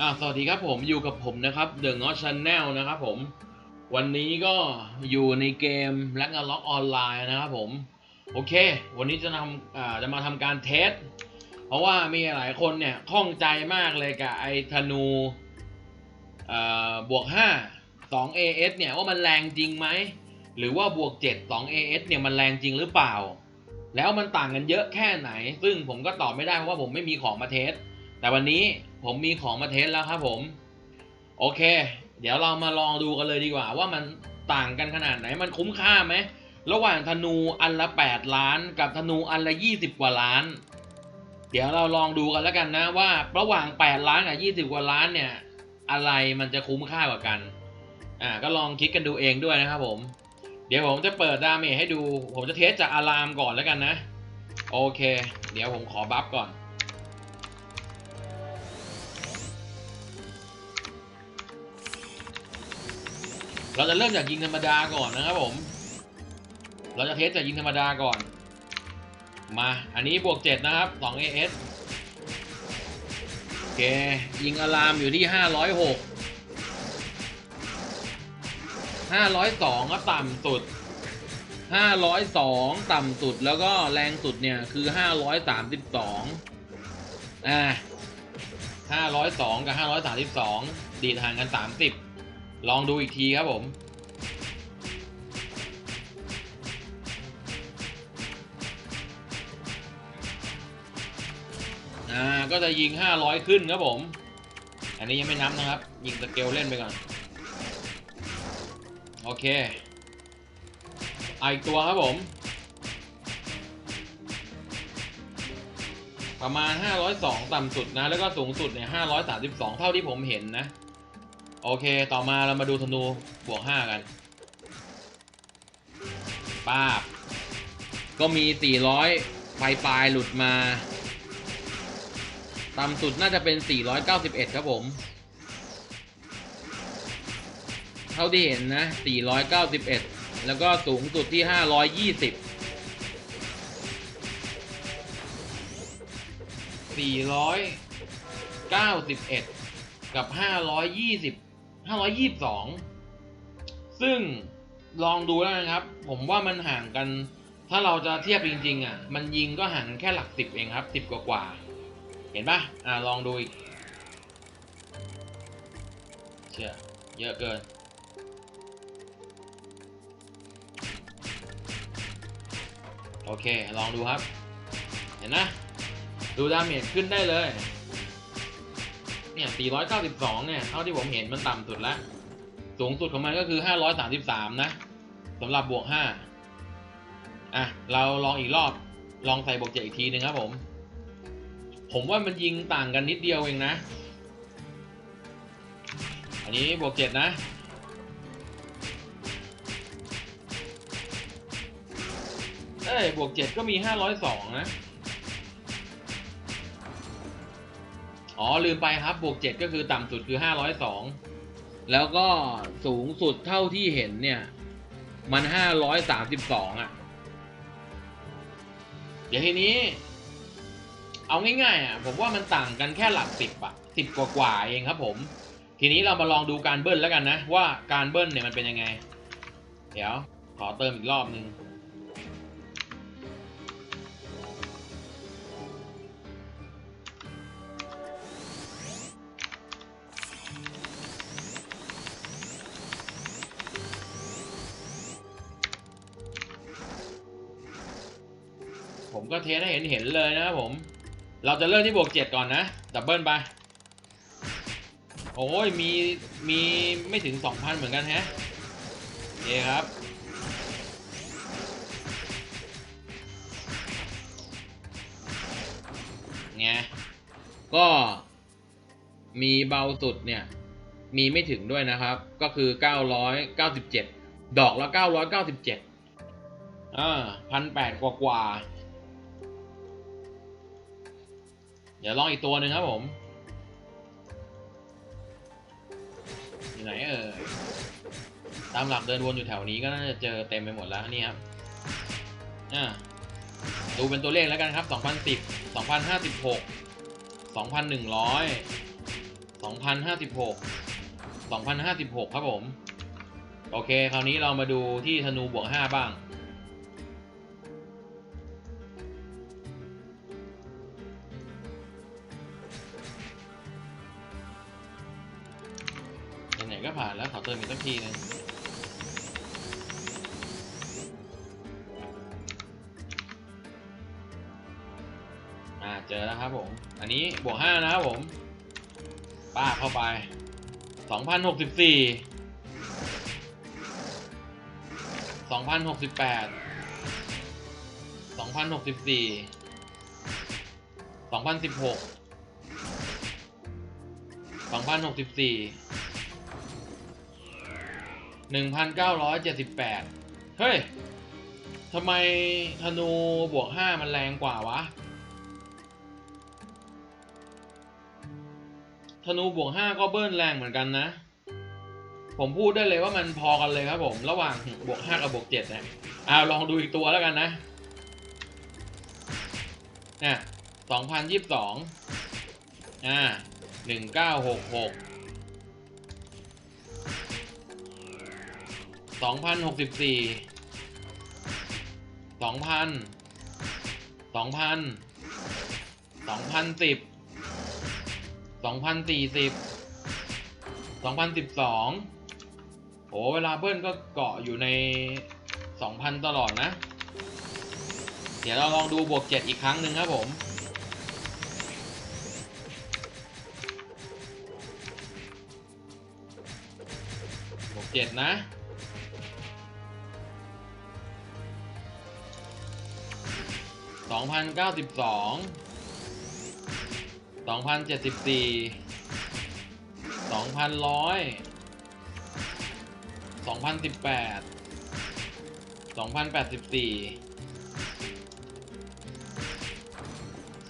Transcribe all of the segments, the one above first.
อ่าสวัสดีครับผมอยู่กับผมนะครับ The n o t Channel นะครับผม วันนี้ก็อยู่ในเกม r a g n a r o k อกออนไลน์นะครับผม โอเค วันนี้จะทำอ่าจะมาทำการเทส เพราะว่ามีหลายคนเนี่ยข้องใจมากเลยกับไอ้ธนูอ่าบวก 5 2 AS เนี่ยว่ามันแรงจริงไหม หรือว่าบวก 7 2 AS เนี่ยมันแรงจริงหรือเปล่า แล้วมันต่างกันเยอะแค่ไหน ซึ่งผมก็ตอบไม่ได้เพราะว่าผมไม่มีของมาเทส แต่วันนี้ ผมมีของมาเทสแล้วครับผม โอเค เดี๋ยวเรามาลองดูกันเลยดีกว่า ว่ามันต่างกันขนาดไหนมันคุ้มค่าไหมระหว่างธนูอันละ 8 ล้าน กับธนูอันละ 20 กว่าล้าน เดี๋ยวเราลองดูกันแล้วกันนะว่าระหว่าง 8 ล้านกับ20 กว่าล้านเนี่ย อะไรมันจะคุ้มค่ากว่ากันอ่าก็ลองคิดกันดูเองด้วยนะครับผม เดี๋ยวผมจะเปิดดาเมจให้ดู ผมจะเทสจากอะลามก่อนแล้วกันนะ โอเค เดี๋ยวผมขอบัฟก่อน เราจะเริ่มจากยิงธรรมดาก่อนนะครับผม เราจะเทสจากยิงธรรมดาก่อน มา อันนี้บวก 7 นะครับ2 AS โอเค ยิงอะลามอยู่ที่ 506 502ครับต่ำสุด 502 ต่ำสุดแล้วก็แรงสุดเนี่ยคือ 532 อ่า 502 กับ 532 ดีดห่างกัน 30 ลองดูอีกทีครับผม อ่า ก็จะยิง 500 ขึ้นครับผม อันนี้ยังไม่นับนะครับ ยิงสเกลเล่นไปก่อน โอเคเอาอีกตัวครับผม ประมาณ 502 ต่ำสุดนะ แล้วก็สูงสุดเนี่ย532 เท่าที่ผมเห็นนะ โอเค ต่อมาเรามาดูธนูบวก5กันป้าบ ก็มี 400ปลายปลายหลุดมา ต่ำสุดน่าจะเป็น 491 ครับผม เท่าที่เห็นนะ 491 แล้วก็สูงสุดที่ 520 491 กับ 520 522 ซึ่งลองดูแล้วนะครับ ผมว่ามันห่างกัน ถ้าเราจะเทียบจริงๆอะ มันยิงก็ห่างกันแค่หลักสิบเองครับสิบกว่าๆเห็นปะอ่าลองดูอีกเชื่อเยอะเกินโอเค ลองดูครับ เห็นนะ ดูดาเมจขึ้นได้เลย เนี่ย 492 เนี่ย เท่าที่ผมเห็นมันต่ำสุดแล้ว สูงสุดของมันก็คือ 533 นะสำหรับบวก 5 อะ เราลองอีกรอบ ลองใส่บวกเจ็ดอีกทีหนึ่งครับผม ผมว่ามันยิงต่างกันนิดเดียวเองนะ อันนี้บวกเจ็ดนะเอ้ยบวกเจ็ดก็มี 502 นะ อ๋อลืมไปครับบวกเจ็ดก็คือต่ำสุดคือ502แล้วก็สูงสุดเท่าที่เห็นเนี่ย มัน532อะ เดี๋ยวทีนี้ เอาง่ายๆอะผมว่ามันต่างกันแค่หลักสิบอะสิบกว่าๆเองครับผม ทีนี้เรามาลองดูการเบิ้ลแล้วกันนะ ว่าการเบิ้ลเนี่ยมันเป็นยังไง เดี๋ยว ขอเติมอีกรอบนึง ก็เทสให้เห็นเห็นเลยนะครับผม เราจะเริ่มที่บวกเจ็ดก่อนนะ ดับเบิลไป โอ้ย มี มีไม่ถึงสองพันเหมือนกันแฮะโอเคครับ ไง ก็มีเบาสุดเนี่ย มีไม่ถึงด้วยนะครับ ก็คือ 997 ดอกละ 997อ่าพันแปดกว่ากว่า เดี๋ยวลองอีกตัวหนึ่งครับผม อยู่ไหนเอ่ย ตามหลักเดินวนอยู่แถวนี้ก็น่าจะเจอเต็มไปหมดแล้วนี่ครับ อ่า ดูเป็นตัวเลขแล้วกันครับ 2010 2056 2100สองพันห้าสิบหกสองพันห้าสิบหกครับผม โอเค คราวนี้เรามาดูที่ธนูบวกห้าบ้าง ผ่านแล้วขอเติมอีกสักทีนึงอ่าเจอแล้วครับผม อันนี้บวกห้านะครับผม ป้าเข้าไปสองพันหกสิบสี่สองพันหกสิบแปดสองพันหกสิบสี่สองพันสิบหกสองพันหกสิบสี่ 1,978 เฮ้ย ทำไมธนูบวก 5 มันแรงกว่าวะ ธนูบวก 5 ก็เบิ้ลแรงเหมือนกันนะ ผมพูดได้เลยว่ามันพอกันเลยครับผม ระหว่างบวก 5 กับบวก 7 นะอ้าวลองดูอีกตัวแล้วกันนะเนี่ย2022 อ่า 1966 สองพันหกสิบสี่สองพันสองพันสองพันสิบสองพันสี่สิบสองพันสิบสองโหเวลาเบิ้ลก็เกาะอยู่ในสองพันตลอดนะ เดี๋ยวเราลองดูบวกเจ็ดอีกครั้งหนึ่งครับผมบวกเจ็ดนะ สองพันเก้าสิบสองสองพันเจ็ดสิบสี่สองพันร้อยสองพันสิบแปดสองพันแปดสิบสี่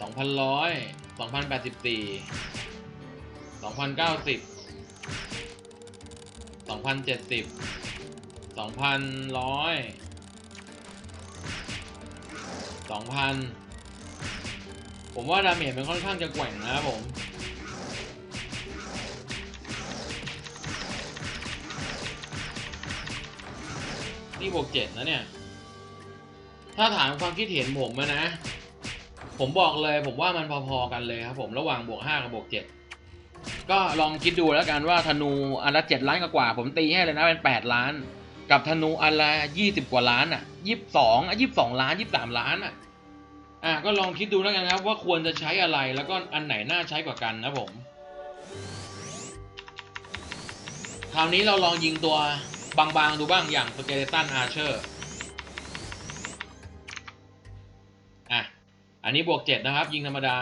สองพันร้อยสองพันแปดสิบสี่สองพันเก้าสิบสองพันเจ็ดสิบสองพันร้อย สองพันผมว่าดาเมจมันค่อนข้างจะแกว่งนะครับผมนี่บวกเจ็ดนะเนี่ย ถ้าถามความคิดเห็นผมนะ ผมบอกเลยผมว่ามันพอๆกันเลยครับผมระหว่างบวกห้ากับบวกเจ็ดก็ลองคิดดูแล้วกันว่าธนูอันละเจ็ดล้านกว่าผมตีให้เลยนะเป็นแปดล้าน กับธนูอันละยี่สิบกว่าล้านอะยี่สิบสองอะยี่สิบสองล้านยี่สิบสามล้านอะอะก็ลองคิดดูแล้วกันครับว่าควรจะใช้อะไรแล้วก็อันไหนน่าใช้กว่ากันนะผมคราวนี้เราลองยิงตัวบางๆดูบ้างอย่างสเกเลตันอาร์เชอร์อะอันนี้บวกเจ็ดนะครับ ยิงธรรมดา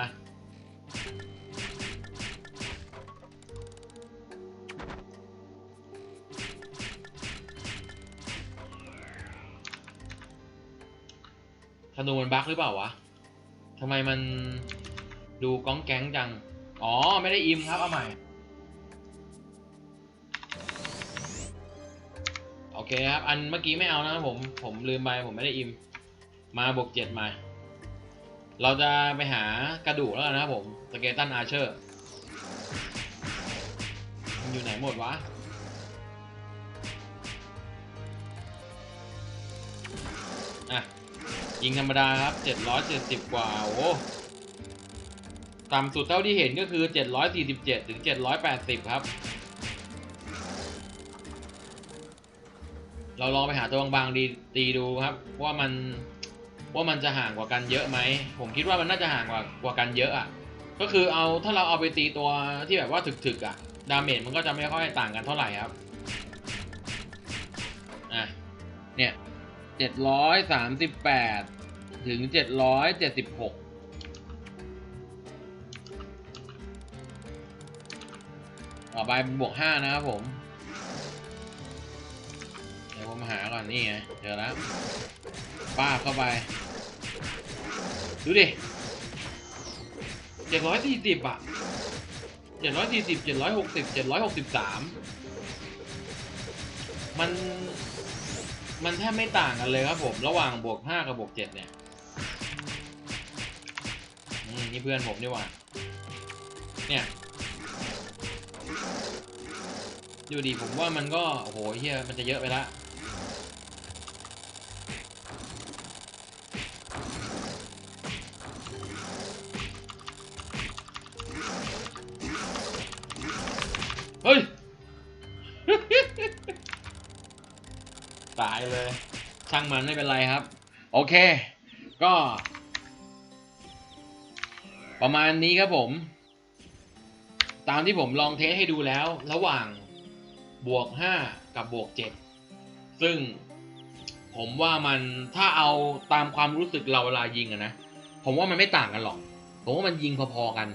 ธนูมันบั๊กหรือเปล่าวะทำไมมันดูก้องแก๊งจัง อ๋อ ไม่ได้อิมครับ เอาใหม่ โอเคครับ อันเมื่อกี้ไม่เอานะครับผม ผมลืมไป ผมไม่ได้อิม มาบวกเจ็ดมา เราจะไปหากระดูกแล้วนะครับผม สเกตันอาร์เชอร์มันอยู่ไหนหมดวะ ยิงธรรมดาครับ 770 กว่า โอ้ต่ำสุดเท่าที่เห็นก็คือ 747 ถึง 780 ครับ เราลองไปหาตัวบางๆดีตีดูครับ ว่ามันว่ามันจะห่างกว่ากันเยอะไหม ผมคิดว่ามันน่าจะห่างกว่ากว่ากันเยอะอะ ก็คือเอาถ้าเราเอาไปตีตัวที่แบบว่าถึกๆอะ ดาเมจมันก็จะไม่ค่อยต่างกันเท่าไหร่ครับ อะ เนี่ย เจ็ดร้อยสามสิบแปดถึงเจ็ดร้อยเจ็ดสิบหกต่อไปบวกห้านะครับผม เดี๋ยวผมหาก่อนนี่ไงเจอแล้วป้าเข้าไป ดูดิเจ็ดร้อยสี่สิบอะเจ็ดร้อยสี่สิบเจ็ดร้อยหกสิบเจ็ดร้อยหกสิบสามมัน มันแทบไม่ต่างกันเลยครับผม ระหว่างบวกห้ากับบวกเจ็ดเนี่ยนี่เพื่อนผมนี่หว่า เนี่ย ดูดีผมว่ามันก็ โอ้โหเฮียมันจะเยอะไปละ ตายเลย ช่างมันไม่เป็นไรครับ โอเค ก็ ประมาณนี้ครับผม ตามที่ผมลองเทสให้ดูแล้ว ระหว่างบวก 5 กับบวก 7 ซึ่งผมว่ามันถ้าเอาตามความรู้สึกเราเวลายิงอะนะ ผมว่ามันไม่ต่างกันหรอก ผมว่ามันยิงพอๆกัน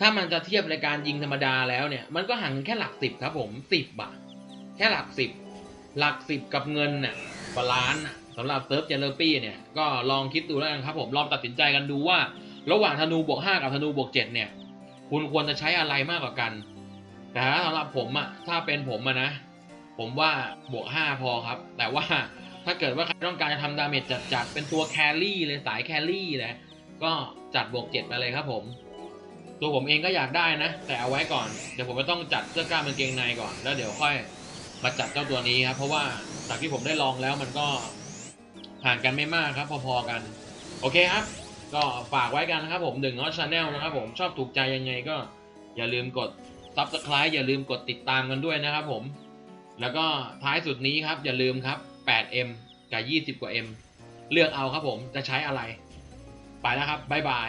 ถ้ามันจะเทียบในการยิงธรรมดาแล้วเนี่ย มันก็ห่างแค่หลักสิบครับผมสิบบาทแค่หลักสิบ หลักสิบกับเงินน่ะกว่าล้านสำหรับเซิร์ฟเจเลอร์ปี้เนี่ยก็ลองคิดดูแล้วกันครับผมลองตัดสินใจกันดูว่า ระหว่างธนูบวกห้ากับธนูบวกเจ็ดเนี่ยคุณควรจะใช้อะไรมากกว่ากัน แต่สำหรับผมอะถ้าเป็นผมอะนะ ผมว่าบวกห้าพอครับ แต่ว่าถ้าเกิดว่าใครต้องการจะทำดาเมจจัดๆเป็นตัวแครี่เลยสายแครี่เลยก็จัดบวกเจ็ดมาเลยครับผม ตัวผมเองก็อยากได้นะ แต่เอาไว้ก่อน เดี๋ยวผมจะต้องจัดเสื้อกล้ามกางเกงในก่อน แล้วเดี๋ยวค่อย มาจัดเจ้าตัวนี้ครับ เพราะว่าจากที่ผมได้ลองแล้วมันก็ห่างกันไม่มากครับ พอๆกัน โอเคครับ ก็ฝากไว้กันนะครับผมดึงนอตชาแนลนะครับผมชอบถูกใจยังไงก็อย่าลืมกด subscribe อย่าลืมกดติดตามกันด้วยนะครับผม แล้วก็ท้ายสุดนี้ครับ อย่าลืมครับ 8M กับ 20 กว่า M เลือกเอาครับผมจะใช้อะไร ไปแล้วครับบ๊ายบาย